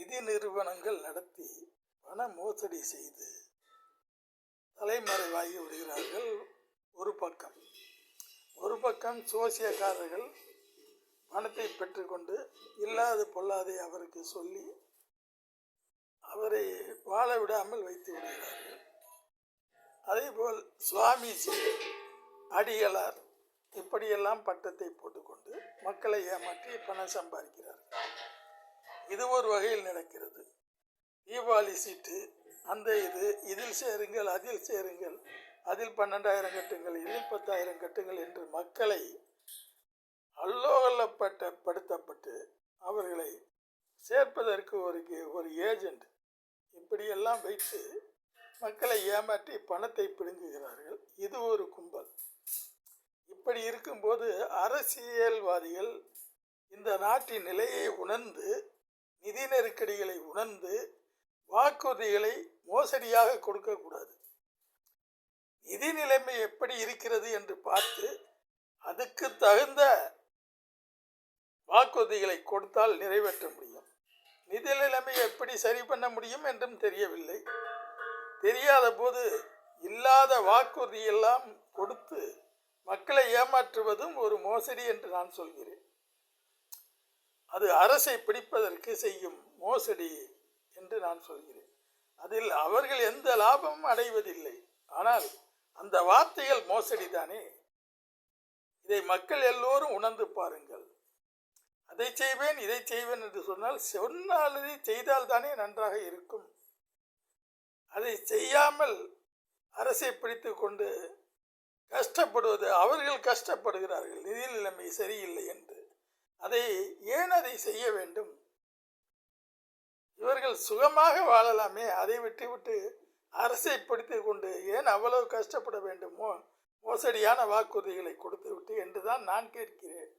நிதி நிறுவனங்கள் நடத்தி பண மோசடி செய்து தலைமறைவாகி விடுகிறார்கள் ஒரு பக்கம். ஒரு பக்கம் சோசியக்காரர்கள் பணத்தை பெற்றுக்கொண்டு இல்லாது பொல்லாதை அவருக்கு சொல்லி அவரை வாழ விடாமல் வைத்து விடுகிறார்கள். அதேபோல் சுவாமிஜி அடிகளார் இப்படியெல்லாம் பட்டத்தை போட்டுக்கொண்டு மக்களை ஏமாற்றி பணம் சம்பாதிக்கிறார்கள். இது ஒரு வகையில் நடக்கிறது. தீபாவளி சீட்டு அந்த இது இதில் சேருங்கள் அதில் சேருங்கள் அதில் பன்னெண்டாயிரம் கட்டுங்கள் இதில் பத்தாயிரம் கட்டுங்கள் என்று மக்களை அல்லோகல்லப்பட்ட படுத்தப்பட்டு அவர்களை சேர்ப்பதற்கு ஒரு ஒரு ஏஜெண்ட் இப்படியெல்லாம் வைத்து மக்களை ஏமாற்றி பணத்தை பிடுங்குகிறார்கள். இது ஒரு கும்பல். இப்படி இருக்கும்போது அரசியல்வாதிகள் இந்த நாட்டின் நிலையை உணர்ந்து நிதி நெருக்கடிகளை உணர்ந்து வாக்குறுதிகளை மோசடியாக கொடுக்கக்கூடாது நிதி நிலைமை எப்படி இருக்கிறது என்று பார்த்து அதுக்கு தகுந்த வாக்குறுதிகளை கொடுத்தால் நிறைவேற்ற முடியும். நிதி நிலைமை எப்படி சரி பண்ண முடியும் என்றும் தெரியவில்லை. தெரியாத போது இல்லாத வாக்குறுதியெல்லாம் கொடுத்து மக்களை ஏமாற்றுவதும் ஒரு மோசடி என்று நான் சொல்கிறேன். அது அரசை பிடிப்பதற்கு செய்யும் மோசடி என்று நான் சொல்கிறேன். அதில் அவர்கள் எந்த லாபமும் அடைவதில்லை. ஆனால் அந்த வார்த்தைகள் மோசடி தானே இதை மக்கள் எல்லோரும் உணர்ந்து பாருங்கள். அதை செய்வேன் இதை செய்வேன் என்று சொன்னால் சொன்னாலதை செய்தால் தானே நன்றாக இருக்கும். அதை செய்யாமல் அரசை பிடித்து கொண்டு கஷ்டப்படுவது அவர்கள் கஷ்டப்படுகிறார்கள். நிதி நிலைமை சரியில்லை என்று அதை ஏன் அதை செய்ய வேண்டும்? இவர்கள் சுகமாக வாழலாமே அதை விட்டு விட்டு அரசை பிடித்து கொண்டு ஏன் அவ்வளவு கஷ்டப்பட வேண்டுமோ? மோசடியான வாக்குறுதிகளை கொடுத்து விட்டு என்றுதான் நான் கேட்கிறேன்.